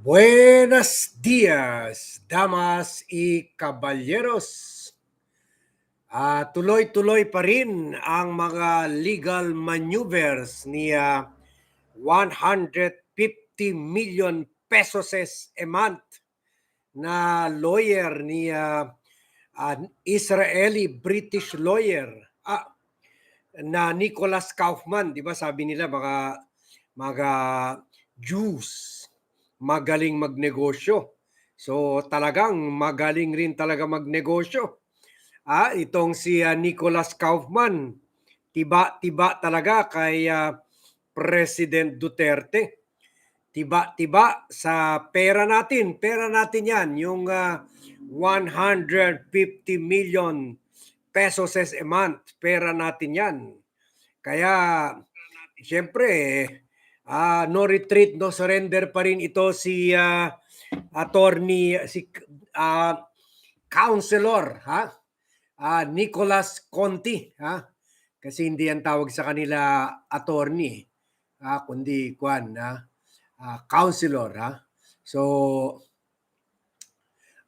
Buenos dias, damas y caballeros. Ah, tuloy-tuloy pa rin ang mga legal maneuvers ni ah, 150 million pesos a month na lawyer ni ah, ah, Israeli British lawyer ah, na Nicholas Kaufman, 'di ba? Sabi nila mga mga Jews magaling magnegosyo. So talagang magaling rin talaga magnegosyo. Ah, itong si ah, Nicholas Kaufman, tiba-tiba talaga kay ah, President Duterte. Tiba-tiba sa pera natin, pera natin 'yan, yung ah, 150 million pesos a month, pera natin 'yan. Kaya siyempre ah, no retreat, no surrender pa rin ito si ah, attorney si ah, counselor ha? Ah, Nicholas Conti ha? Kasi hindi yan tawag sa kanila attorney ha? Kundi kwan ha? Ah, counselor ha? So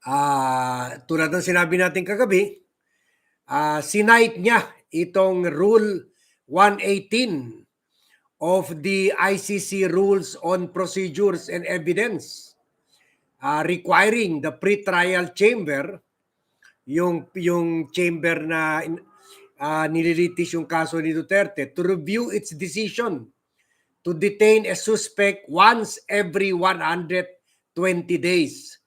ah tulad ng sinabi natin kagabi ah sinight niya itong rule 118 of the ICC rules on procedures and evidence uh, requiring the pre-trial chamber yung yung chamber na uh, nililitis yung kaso ni Duterte to review its decision to detain a suspect once every 120 days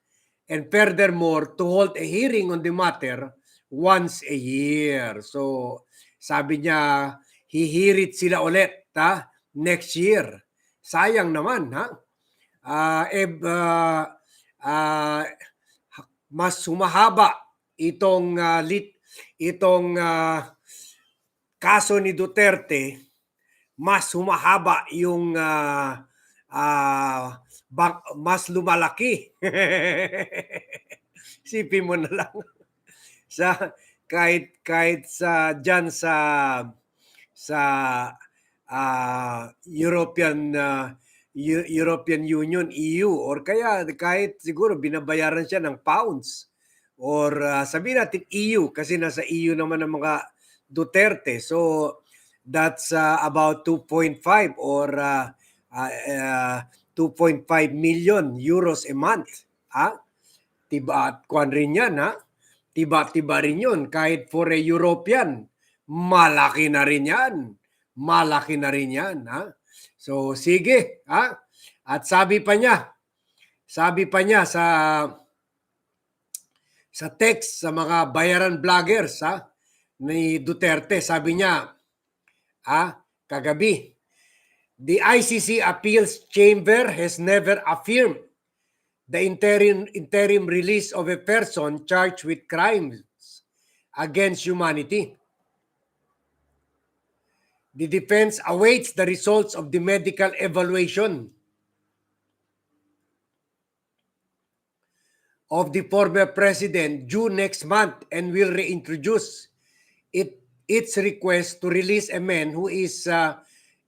and furthermore to hold a hearing on the matter once a year. So sabi niya hihirit sila ulit ha next year. Sayang naman ha. Uh, eh, uh, uh, mas sumahaba itong uh, lit itong uh, kaso ni Duterte mas humahaba yung uh, uh, bak, mas lumalaki. Sipin mo na lang sa kahit kahit sa diyan sa sa uh, European uh, European Union EU or kaya kahit siguro binabayaran siya ng pounds. Or uh, sabihin natin EU kasi nasa EU naman ang mga Duterte. So that's uh, about 2.5 or uh, uh, uh, 2.5 million euros a month ha? Tiba at kwan rin yan ha? Tiba-tiba rin yun. Kahit for a European malaki na rin yan malaki na rin yan. Ha? So sige, ha? At sabi pa niya, sabi pa niya sa sa text sa mga bayaran vloggers ha ni Duterte, sabi niya, ha, kagabi, the ICC Appeals Chamber has never affirmed the interim interim release of a person charged with crimes against humanity. The defense awaits the results of the medical evaluation of the former president due next month and will reintroduce it, its request to release a man who is uh,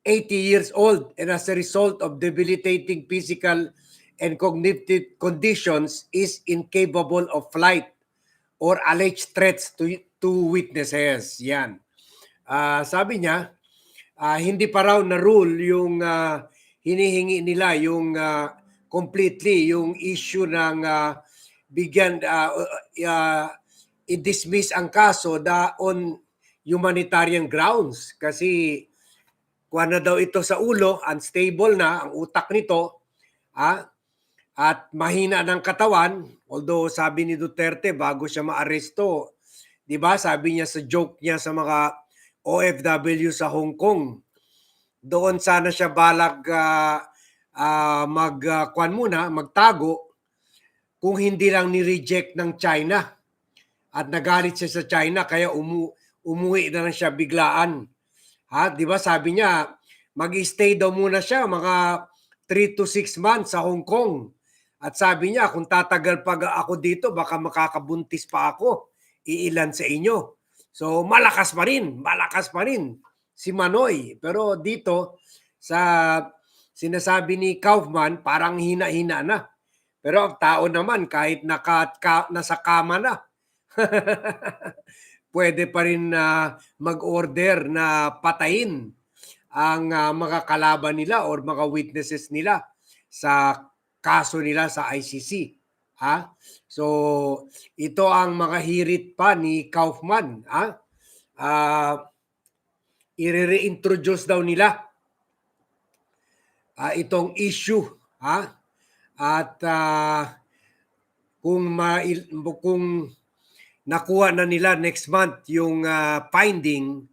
80 years old and as a result of debilitating physical and cognitive conditions is incapable of flight or alleged threats to, to witnesses. Yan. Uh, sabi niya, uh, hindi pa raw na rule yung uh, hinihingi nila yung uh, completely yung issue ng uh, bigyan uh, uh, i-dismiss ang kaso da on humanitarian grounds kasi kuha na daw ito sa ulo, unstable na ang utak nito, ah, at mahina ng katawan, although sabi ni Duterte bago siya maaresto, 'di ba? Sabi niya sa joke niya sa mga OFW sa Hong Kong. Doon sana siya balag uh, uh, mag uh, kwan muna, magtago kung hindi lang ni-reject ng China. At nagalit siya sa China kaya umu umuwi na lang siya biglaan. Ha, 'di ba? Sabi niya, mag-stay daw muna siya mga 3 to 6 months sa Hong Kong. At sabi niya, kung tatagal pa ako dito, baka makakabuntis pa ako. Iilan sa inyo. So malakas pa rin, malakas pa rin si Manoy. Pero dito sa sinasabi ni Kaufman, parang hina-hina na. Pero ang tao naman, kahit naka, ka, nasa kama na, pwede pa rin na mag-order na patayin ang ah, mga kalaban nila or mga witnesses nila sa kaso nila sa ICC. Ha? So, ito ang mga hirit pa ni Kaufman. Ha? Ah, i-reintroduce daw nila ah, itong issue. Ha? At ah, kung, mail, kung nakuha na nila next month yung ah, finding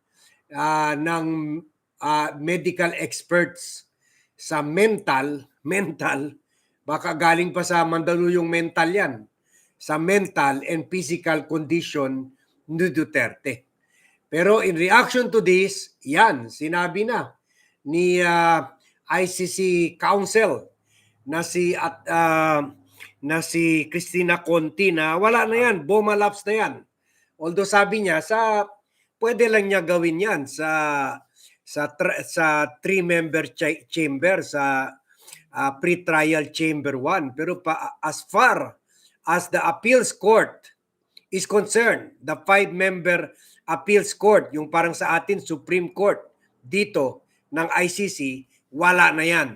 ah, ng ah, medical experts sa mental, mental, baka galing pa sa Mandaluyong mental yan, sa mental and physical condition ni Duterte. Pero in reaction to this, yan, sinabi na ni ah, ICC Council na si at ah, na si Christina Conti na wala na yan, bumalaps na yan. Although sabi niya sa pwede lang niya gawin yan sa sa sa three member cha- chamber sa ah, pre-trial chamber 1 pero pa as far as the appeals court is concerned the five member appeals court yung parang sa atin Supreme Court dito ng ICC wala na yan.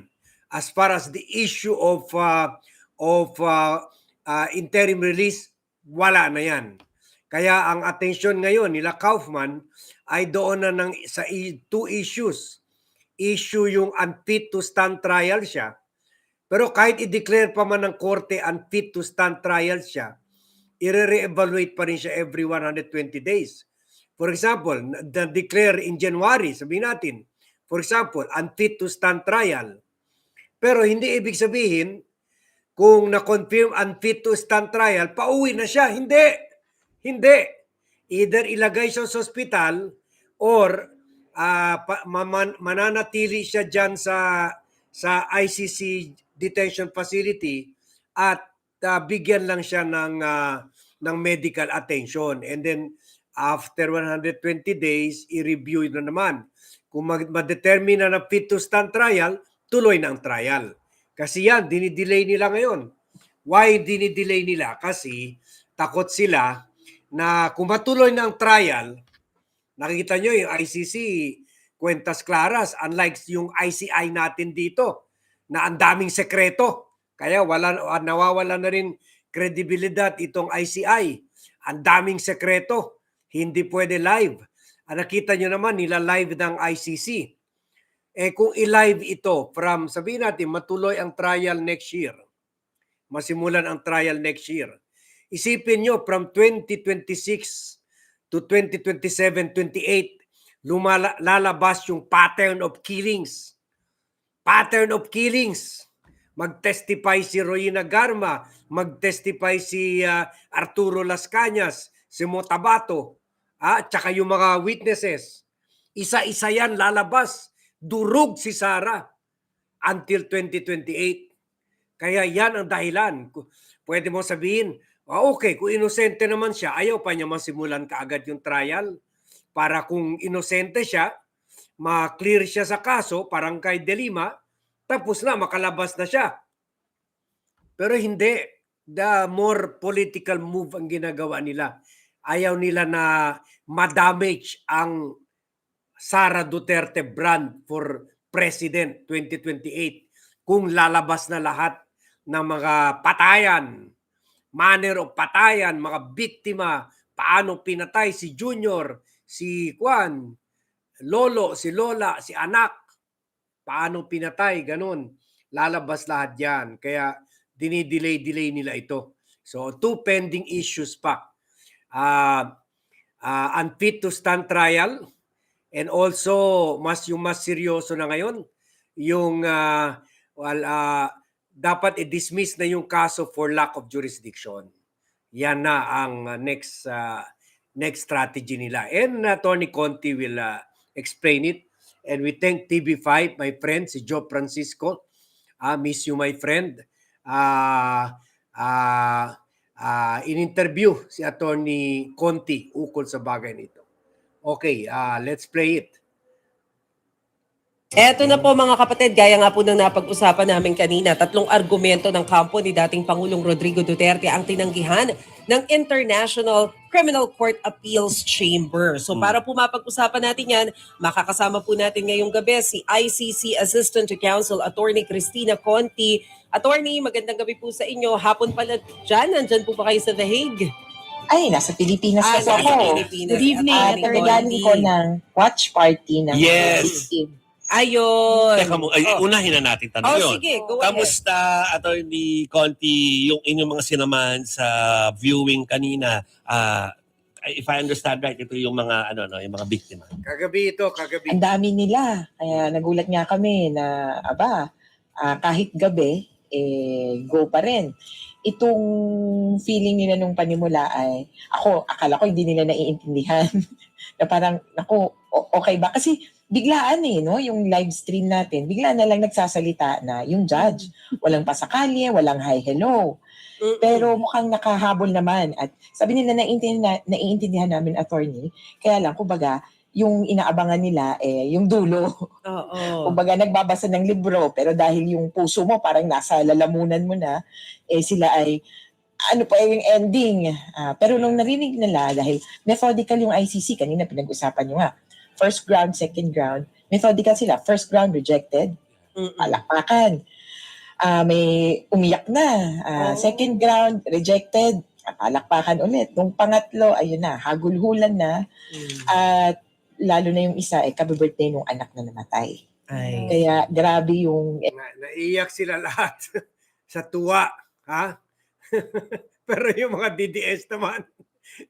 As far as the issue of uh, of uh, uh, interim release wala na yan. Kaya ang attention ngayon nila Kaufman ay doon na ng sa two issues. Issue yung unfit to stand trial siya pero kahit i-declare pa man ng korte unfit to stand trial siya i-re-evaluate pa rin siya every 120 days. For example, na-declare in January, sabihin natin, for example, unfit to stand trial. Pero hindi ibig sabihin, kung na-confirm unfit to stand trial, pauwi na siya. Hindi. Hindi. Either ilagay siya sa hospital or pa- maman- mananatili siya dyan sa, sa ICC detention facility at ah, bigyan lang siya ng, ah, ng medical attention. And then after 120 days, i-review na naman. Kung ma-determine na na fit to stand trial, tuloy na trial. Kasi yan, dinidelay nila ngayon. Why dinidelay nila? Kasi takot sila na kung matuloy na trial, nakikita nyo yung ICC, kwentas claras, unlike yung ICI natin dito, na ang daming sekreto. Kaya wala, nawawala na rin kredibilidad itong ICI. Ang daming sekreto. Hindi pwede live. Ang nakita nyo naman, nila live ng ICC. Eh kung i-live ito from, sabihin natin, matuloy ang trial next year. Masimulan ang trial next year. Isipin nyo, from 2026 to 2027, 28, lumala, lalabas yung pattern of killings. Pattern of killings. Mag-testify si Royina Garma, mag-testify si ah, Arturo Las Cañas, si Motabato, ah, tsaka yung mga witnesses. Isa-isa yan lalabas. Durug si Sara until 2028. Kaya yan ang dahilan. Pwede mo sabihin, ah, okay, kung inosente naman siya, ayaw pa niya masimulan kaagad yung trial. Para kung inosente siya, ma-clear siya sa kaso, parang kay Delima, tapos na, makalabas na siya. Pero hindi. The more political move ang ginagawa nila. Ayaw nila na ma-damage ang Sara Duterte brand for President 2028 kung lalabas na lahat ng mga patayan, manner of patayan, mga biktima, paano pinatay si Junior, si Juan, Lolo, si Lola, si anak, paano pinatay, ganun. Lalabas lahat yan. Kaya dinidelay-delay nila ito. So, two pending issues pa. Uh, uh, unfit to stand trial and also mas yung mas seryoso na ngayon yung uh, well, uh, dapat i-dismiss na yung kaso for lack of jurisdiction. Yan na ang next uh, next strategy nila. And uh, Tony Conti will uh, explain it. And we thank TV5, my friend, si Joe Francisco. Uh, miss you, my friend. Uh, uh, uh, in-interview si Attorney Conti ukol sa bagay nito. Okay, uh, let's play it. Eto na po mga kapatid, gaya nga po ng napag-usapan namin kanina, tatlong argumento ng kampo ni dating Pangulong Rodrigo Duterte ang tinanggihan ng International Criminal Court Appeals Chamber. So para po mapag-usapan natin yan, makakasama po natin ngayong gabi si ICC Assistant to Counsel Attorney Christina Conti. Attorney, magandang gabi po sa inyo. Hapon pala dyan, nandyan po ba kayo sa The Hague? Ay, nasa Pilipinas Ah, kasi ako. Pilipinas. Good evening. Attorney At regarding Conti. ko ng watch party ng Yes. ICC. Ayun. Teka mo, ay, Oh. unahin na natin tanong Oh, yun. sige, go ahead. Kamusta, Attorney Conti, yung inyong mga sinaman sa viewing kanina? Ah, if I understand right, ito yung mga ano no, yung mga biktima. Kagabi ito, kagabi. Ang dami nila. Kaya nagulat nga kami na, aba, ah, kahit gabi, eh, go pa rin. Itong feeling nila nung panimula ay, ako, akala ko hindi nila naiintindihan. na parang, naku, o- okay ba? Kasi biglaan eh, no? Yung live stream natin, bigla na lang nagsasalita na yung judge. Walang pasakali, walang hi, hello. Pero mukhang nakahabol naman. At sabi nila, naiintindihan, naiintindihan namin, attorney. Kaya lang, kumbaga, yung inaabangan nila, eh, yung dulo. Oo. Kumbaga, nagbabasa ng libro, pero dahil yung puso mo parang nasa lalamunan mo na, eh, sila ay, ano pa yung ending. Ah, pero nung narinig nila, dahil methodical yung ICC, kanina pinag-usapan nyo nga, first ground, second ground, methodical sila. First ground, rejected palakpakan. Ah, may umiyak na. Oo. Second ground, rejected. Ah, Palakpakan ulit. Nung pangatlo, ayun na, hagulhulan na. Mm. At lalo na yung isa, eh, kabe-birthday nung anak na namatay. Ay. Kaya grabe yung Na, naiyak sila lahat sa tuwa. Ha? Pero yung mga DDS naman,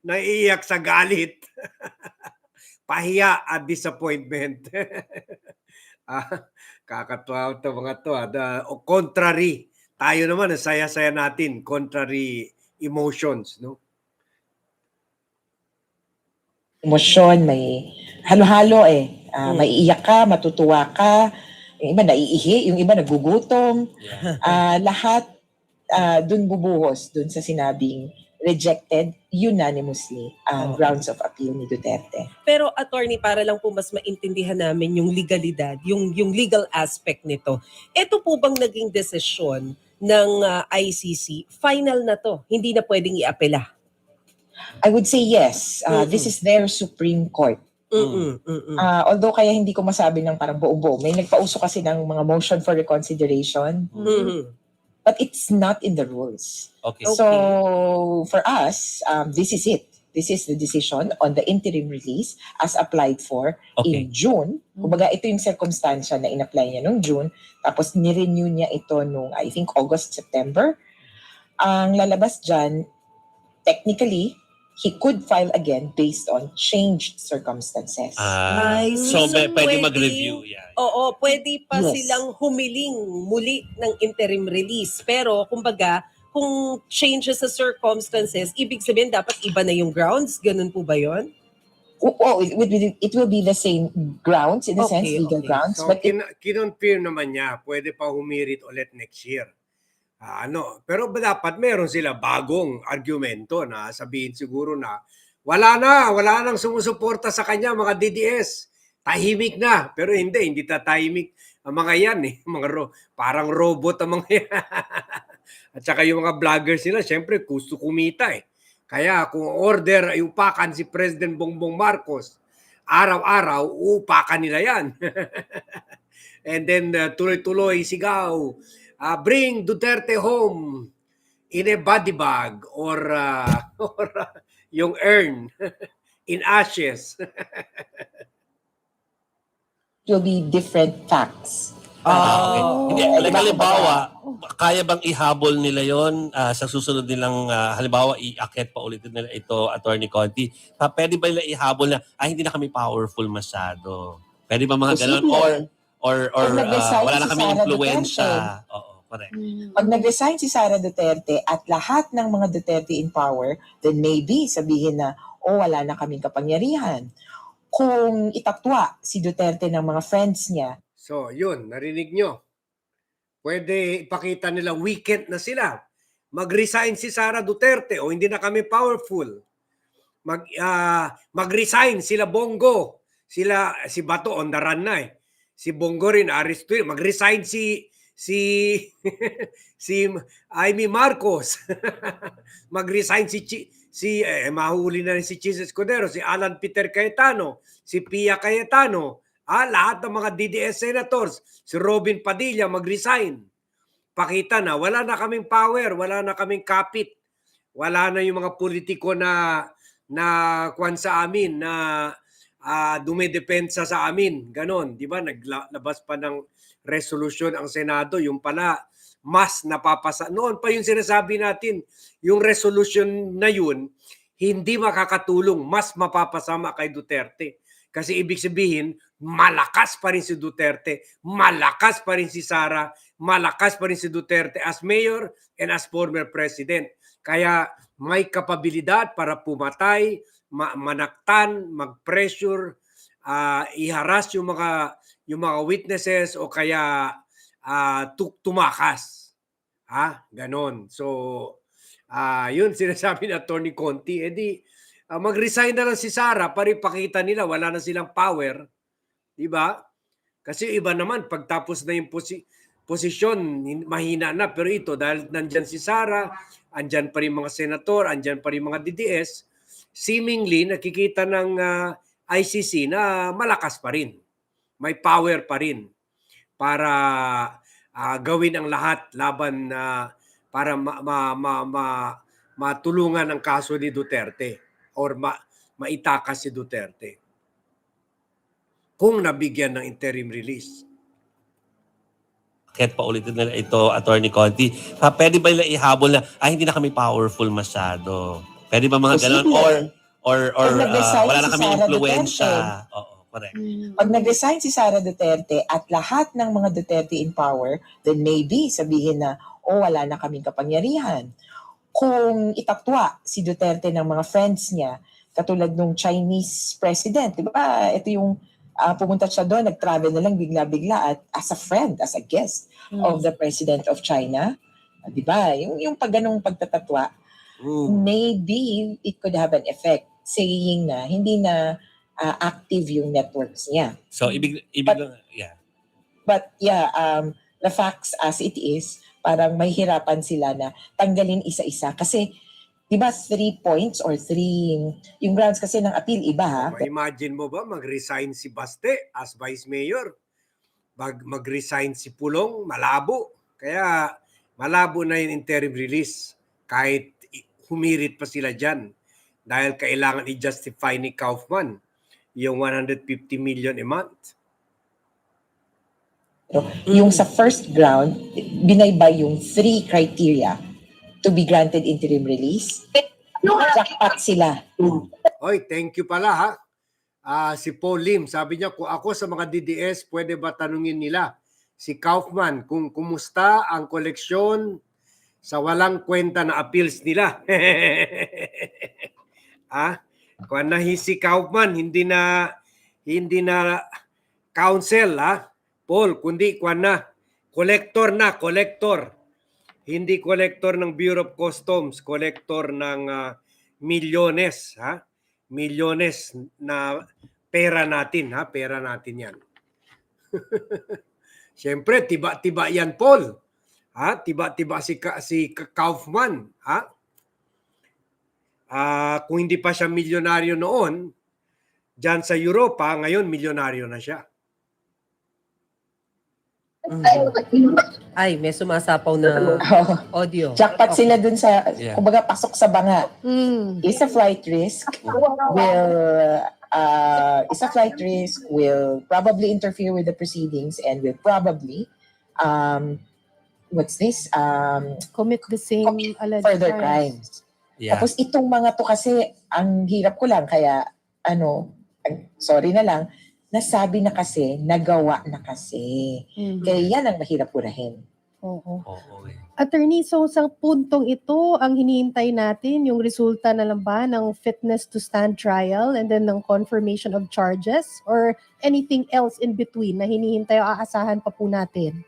naiiyak sa galit. Pahiya at disappointment. ah, kakatuwa ito mga to. ah. The, o contrary. Tayo naman, ang saya-saya natin. Contrary emotions. No? emosyon, may halo-halo eh. Ah, Mm. May iiyak ka, matutuwa ka, yung iba naiihi, yung iba nagugutom. Yeah. Ah, lahat ah, dun bubuhos dun sa sinabing rejected unanimously ang Oo. grounds of appeal ni Duterte. Pero attorney, para lang po mas maintindihan namin yung legalidad, yung yung legal aspect nito. Ito po bang naging desisyon ng ah, ICC? Final na to. Hindi na pwedeng iapela. I would say yes. Uh, Mm-mm. This is their Supreme Court. Mm-mm, mm-mm. Uh, although kaya hindi ko masabi ng parang buo-buo. May nagpauso kasi ng mga motion for reconsideration. Mhm. But it's not in the rules. Okay. Okay. So for us, um, this is it. This is the decision on the interim release as applied for Okay. in June. Kumbaga, ito yung circumstansya na in-apply niya noong June. Tapos nirenew niya ito nung, I think, August, September. Ang lalabas dyan, technically, he could file again based on changed circumstances. Ah, Ay, so, so may, pwede pwede- mag-review. Yeah. Oo, pwede pa Yes. silang humiling muli ng interim release. Pero kumbaga, kung changes sa circumstances, ibig sabihin dapat iba na yung grounds? Ganun po ba yon? oh, oh, it, would be, it will be the same grounds, in a sense, Okay, legal okay. grounds. So, but it, kin- kinonfirm naman niya, pwede pa humirit ulit next year. Ah, ano, pero dapat meron sila bagong argumento na sabihin siguro na wala na, wala nang sumusuporta sa kanya mga DDS. Tahimik na. Pero hindi, hindi tatahimik ang mga yan eh. Mga ro- parang robot ang mga yan. At saka yung mga vloggers nila, syempre gusto kumita eh. Kaya kung order ay upakan si President Bongbong Marcos, araw-araw, upakan nila yan. And then uh, tuloy-tuloy sigaw, uh, bring Duterte home in a body bag or, uh, or uh, yung urn in ashes. it will be different facts. Ah, okay. Oh. Hindi, halimbawa, kaya bang ihabol nila yon ah, sa susunod nilang, ah, halimbawa, iakyat pa ulit nila ito, Attorney Conti? Pa, pwede ba nila ihabol na, ay, hindi na kami powerful masyado? Pwede ba mga ganun? Or, Posible. Or, or ah, wala na si kami Sara influensya? Oo, correct. Pag nag-resign si Sara Duterte at lahat ng mga Duterte in power, then maybe sabihin na, oh, wala na kaming kapangyarihan. Kung itatwa si Duterte ng mga friends niya, So, yun, narinig nyo. Pwede ipakita nila weekend na sila. Mag-resign si Sara Duterte o hindi na kami powerful. Mag, ah, mag-resign sila Bongo. Sila, si Bato on the run na eh. Si Bongo rin, arresto rin. Mag-resign si si si Amy Marcos. Mag-resign si Chi, si eh, mahuli na rin si Chis Escudero, si Alan Peter Cayetano, si Pia Cayetano, ah, lahat ng mga DDS senators, si Robin Padilla mag-resign. Pakita na wala na kaming power, wala na kaming kapit. Wala na yung mga politiko na na kwan sa amin na ah, dumedepensa sa amin. Ganon, di ba? Naglabas pa ng resolution ang Senado, yung pala mas napapasa. Noon pa yung sinasabi natin, yung resolution na yun, hindi makakatulong, mas mapapasama kay Duterte. Kasi ibig sabihin, malakas pa rin si Duterte, malakas pa rin si Sara, malakas pa rin si Duterte as mayor and as former president. Kaya may kapabilidad para pumatay, ma- manaktan, mag-pressure, ah, iharas yung mga yung mga witnesses o kaya tu- tumakas. Ha? Ganon. So, ah yun sinasabi ni Attorney Conti, edi ah, mag-resign na lang si Sara para ipakita nila wala na silang power. Di ba? Kasi iba naman, pagtapos na yung posi- posisyon, hin- mahina na. Pero ito, dahil nandyan si Sara, andyan pa rin mga senator, andyan pa rin mga DDS, seemingly nakikita ng ah, ICC na malakas pa rin. May power pa rin para ah, gawin ang lahat laban na para ma, ma, ma, ma- matulungan ang kaso ni Duterte or ma, maitakas si Duterte kung nabigyan ng interim release. Kahit pa ulitin nila ito, Attorney Conti, pwede ba nila ihabol na, ay, hindi na kami powerful masyado? Pwede ba mga ganun? Or, or, or ah, wala na si kami Sara influensya? Oo, correct. Pag nag-resign si Sara Duterte at lahat ng mga Duterte in power, then maybe sabihin na, oh, wala na kaming kapangyarihan. Kung itatwa si Duterte ng mga friends niya, katulad nung Chinese president, di ba? Ito yung ah, pumunta siya doon, nag-travel na lang bigla-bigla at as a friend, as a guest of the president of China. Ah, Di ba? Yung, yung pag ganong pagtatatwa, Mm. maybe it could have an effect saying na hindi na ah, active yung networks niya. So, ibig, ibig, But- yeah. But yeah, um, the facts as it is, parang may hirapan sila na tanggalin isa-isa. Kasi, di ba, three points or three, yung grounds kasi ng appeal iba ha. Ma-imagine mo ba mag-resign si Baste as vice mayor? Mag- mag-resign si Pulong, malabo. Kaya malabo na yung interim release kahit humirit pa sila dyan. Dahil kailangan i-justify ni Kaufman yung 150 million a month. Yung sa first ground, binaybay yung three criteria to be granted interim release. Jackpot sila. Oy, thank you pala ha. Ah, si Paul Lim, sabi niya, kung ako sa mga DDS, pwede ba tanungin nila si Kaufman kung kumusta ang koleksyon sa walang kwenta na appeals nila. ah, kung na si Kaufman, hindi na hindi na counsel ha, Paul, kundi kung na collector na, collector. Hindi collector ng Bureau of Customs, collector ng ah, milyones, ha? Milyones na pera natin, ha? Pera natin 'yan. Siyempre, tiba-tiba 'yan, Paul. Ha? Tiba-tiba si Ka- si Ka- Kaufman, ha? Ah, kung hindi pa siya milyonaryo noon, diyan sa Europa, ngayon milyonaryo na siya. Ay, may sumasapaw na audio. jackpot Okay. sila dun sa, Yeah. kumbaga, pasok sa banga. Mm. Is a flight risk will uh, is a flight risk will probably interfere with the proceedings and will probably um what's this um Commit the same alleged further crimes. crimes. Yeah. Tapos itong mga to kasi ang hirap ko lang kaya ano sorry na lang nasabi na kasi nagawa na kasi. Mhm. Kaya yan ang mahirap purahin. Oo. Oo, eh. Attorney, so sa puntong ito, ang hinihintay natin yung resulta na lang ba ng fitness to stand trial and then ng confirmation of charges or anything else in between na hinihintay o aasahan pa po natin?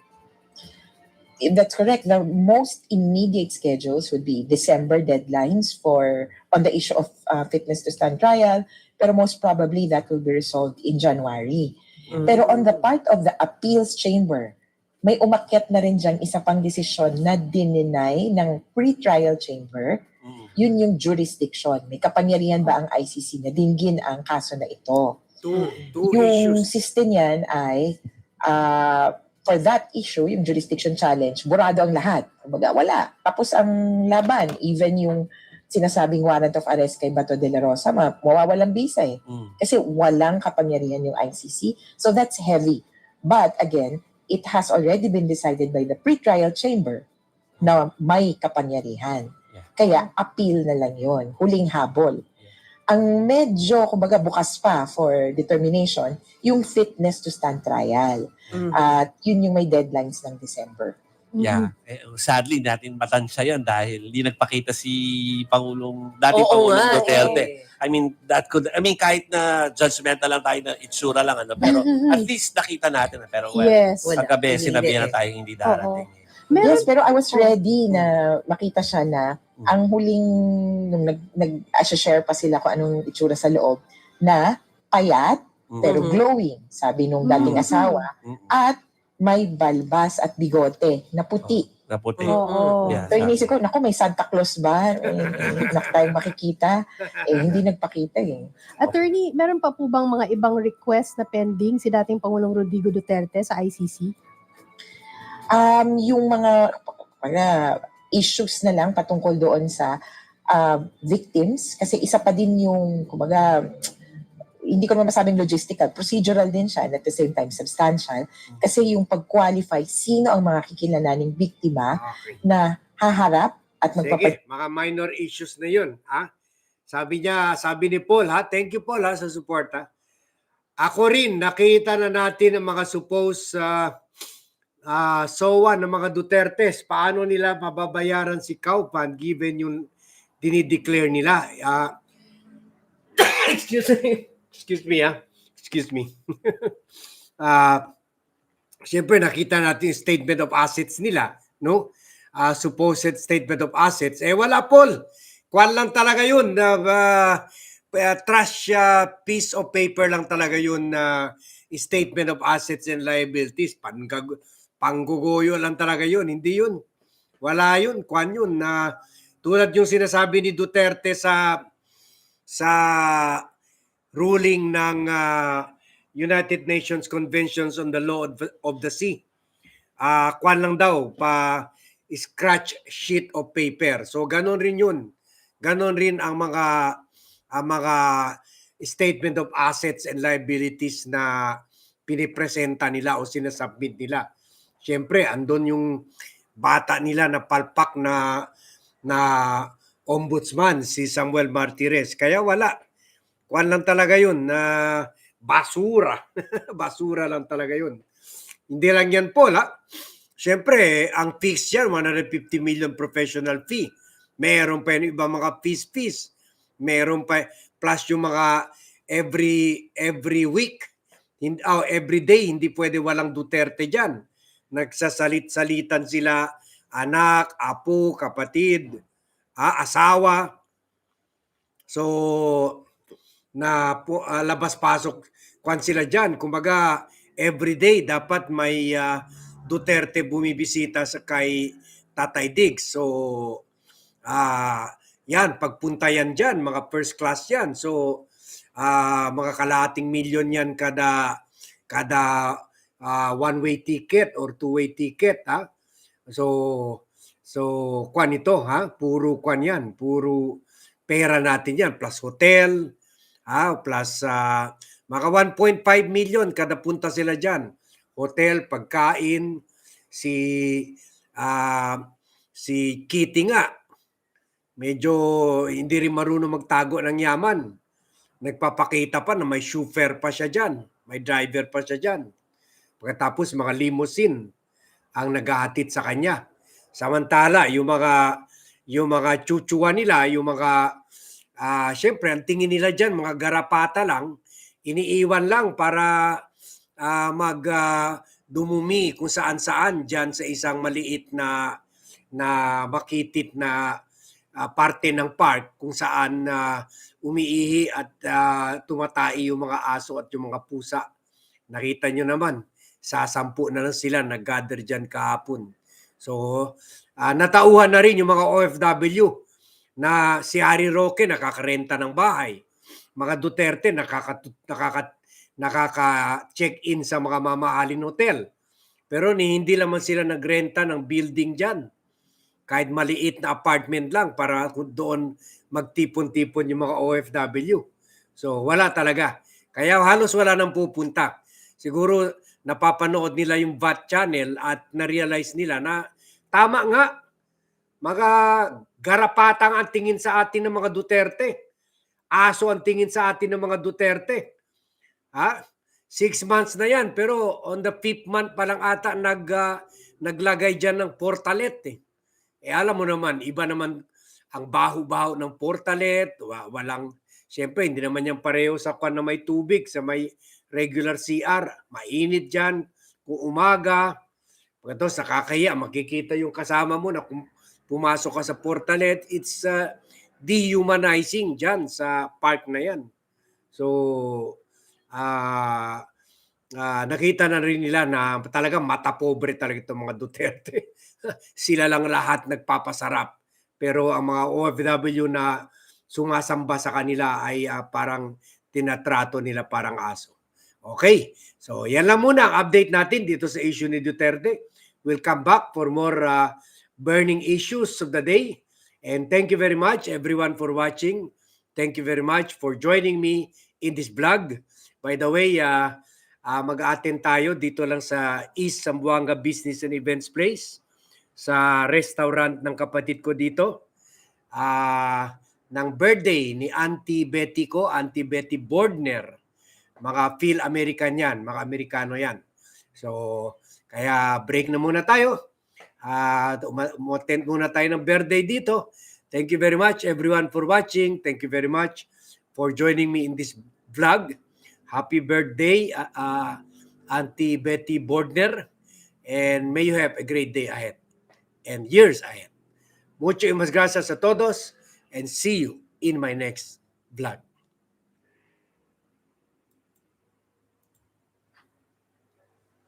That's correct. The most immediate schedules would be December deadlines for on the issue of uh, fitness to stand trial, pero most probably that will be resolved in January. Pero on the part of the appeals chamber, may umakyat na rin dyan isa pang desisyon na dininay ng pre-trial chamber. Mm. Yun yung jurisdiction. May kapangyarihan ba ang ICC na dinggin ang kaso na ito? Two, two yung issues. system niyan ay ah, for that issue, yung jurisdiction challenge, burado ang lahat. Kumbaga, wala. Tapos ang laban, even yung sinasabing warrant of arrest kay Bato de la Rosa, ma- mawawalang bisa eh. Mm. Kasi walang kapangyarihan yung ICC. So that's heavy. But again, it has already been decided by the pre-trial chamber na may kapangyarihan. Yeah. Kaya appeal na lang yon huling habol. Ang medyo, kumbaga, bukas pa for determination, yung fitness to stand trial. Mhm. At yun yung may deadlines ng December. Yeah. Eh, sadly, natin matansya yan dahil hindi nagpakita si Pangulong, dating Oo Pangulong nga, Duterte. eh. I mean, that could, I mean, kahit na judgmental lang tayo na itsura lang, ano, pero at least nakita natin. Pero well, Yes. Hindi sinabihan na tayo hindi darating. eh. Meron Yes, pero I was ready na makita siya na ang huling, nung nag, nag share pa sila kung anong itsura sa loob, na payat, Mm. pero Mhm. glowing, sabi nung dating Mhm. asawa, Mm. at may balbas at bigote na puti. Naputi. Oo. Yeah, So inisip sabi. ko, naku, may Santa Claus ba? Eh, eh, na tayong makikita. Eh, hindi nagpakita eh. Attorney, meron pa po bang mga ibang request na pending si dating Pangulong Rodrigo Duterte sa ICC? Um, yung mga, mga issues na lang patungkol doon sa uh, victims, kasi isa pa din yung, kumbaga, hindi ko naman masabing logistical, procedural din siya and at the same time substantial. Kasi yung pag-qualify, sino ang mga kikilalaning biktima Okay. na haharap at magpapag... Sige, mga minor issues na yun. Ha? Sabi niya, sabi ni Paul, ha? Thank you Paul ha, sa support ha. Ako rin, nakita na natin ang mga supposed uh, uh, SOA ng mga Dutertes. Paano nila mababayaran si Kaupan given yung dinideclare nila. Ah, excuse me. Excuse me ha. Excuse me. Ah, Siyempre, nakita natin statement of assets nila, no? uh, supposed statement of assets. Eh wala Paul. Kwan lang talaga yun. na uh, uh, trash uh, piece of paper lang talaga yun na statement of assets and liabilities. Pangag panggugoyo lang talaga yun. Hindi yun. Wala yun. Kwan yun. Na tulad yung sinasabi ni Duterte sa sa ruling ng uh, United Nations Conventions on the Law of of the Sea. Ah, kwan lang daw pa scratch sheet of paper. So ganon rin 'yun. Ganon rin ang mga ang mga statement of assets and liabilities na pinipresenta nila o sinasubmit nila. Siyempre, andon yung bata nila na palpak na na ombudsman si Samuel Martires. Kaya wala. Kwan lang talaga 'yun na basura. basura lang talaga 'yun. Hindi lang yan po, ha? Siyempre, ang fees yan, 150 million professional fee. Meron pa yung ibang mga fees fees. Meron pa, plus yung mga every every week, oh, every day, hindi pwede walang Duterte dyan. Nagsasalit-salitan sila, anak, apo, kapatid, ah, asawa. So, na po, ah, labas-pasok kwan sila dyan. Kumbaga, everyday dapat may ah, Duterte bumibisita sa kay Tatay Diggs. So, ah yan, pagpunta yan dyan, mga first class yan. So, ah mga kalahating milyon yan kada kada ah, one-way ticket or two-way ticket. Ha? So, so kwan ito, ha? puro kwan yan, puro pera natin yan, plus hotel, ha? plus ah, mga 1.5 million kada punta sila dyan. Hotel, pagkain, si ah si Kitty nga. Medyo hindi rin marunong magtago ng yaman. Nagpapakita pa na may chauffeur pa siya dyan. May driver pa siya dyan. Pagkatapos mga limousine ang naghahatid sa kanya. Samantala, yung mga yung mga chuchuwa nila, yung mga ah syempre ang tingin nila diyan mga garapata lang, iniiwan lang para ah, mag ah, dumumi kung saan-saan diyan sa isang maliit na na makitit na ah, parte ng park kung saan na umiihi at ah, tumatai yung mga aso at yung mga pusa Nakita nyo naman, sasampu na lang sila nag-gather dyan kahapon. So, ah, natauhan na rin yung mga OFW na si Harry Roque nakakarenta ng bahay. Mga Duterte nakaka, nakaka, nakaka-check-in sa mga mamahaling hotel. Pero ni hindi naman sila nagrenta ng building dyan. Kahit maliit na apartment lang para doon magtipon-tipon yung mga OFW. So wala talaga. Kaya halos wala nang pupunta. Siguro napapanood nila yung VAT channel at na-realize nila na tama nga, mga garapatang ang tingin sa atin ng mga Duterte. Aso ang tingin sa atin ng mga Duterte. Ha? Six months na yan, pero on the fifth month pa lang ata nag, ah, naglagay dyan ng portalet eh. Eh alam mo naman, iba naman ang baho-baho ng portalet, wa- walang, siyempre hindi naman yan pareho sa kwan na may tubig, sa may regular CR, mainit dyan, kung umaga, pagkatapos nakakaya, makikita yung kasama mo na kung pumasok ka sa portalet, it's uh, dehumanizing dyan sa park na yan. So, ah ah, nakita na rin nila na talagang mata pobre talaga itong mga Duterte. Sila lang lahat nagpapasarap. Pero ang mga OFW na sumasamba sa kanila ay ah, parang tinatrato nila parang aso. Okay, so yan lang muna ang update natin dito sa issue ni Duterte. We'll come back for more ah, burning issues of the day. And thank you very much everyone for watching. Thank you very much for joining me in this vlog. By the way, uh, uh, mag-attend tayo dito lang sa East Zamboanga Business and Events Place sa restaurant ng kapatid ko dito. Ah, ng birthday ni Auntie Betty ko, Auntie Betty Bordner. Mga Phil American yan, mga Amerikano yan. So, kaya break na muna tayo. Ah, uh, umattend muna tayo ng birthday dito. Thank you very much everyone for watching. Thank you very much for joining me in this vlog. Happy birthday, uh, uh, Auntie Betty Bordner. And may you have a great day ahead and years ahead. Mucho y gracias a todos and see you in my next vlog.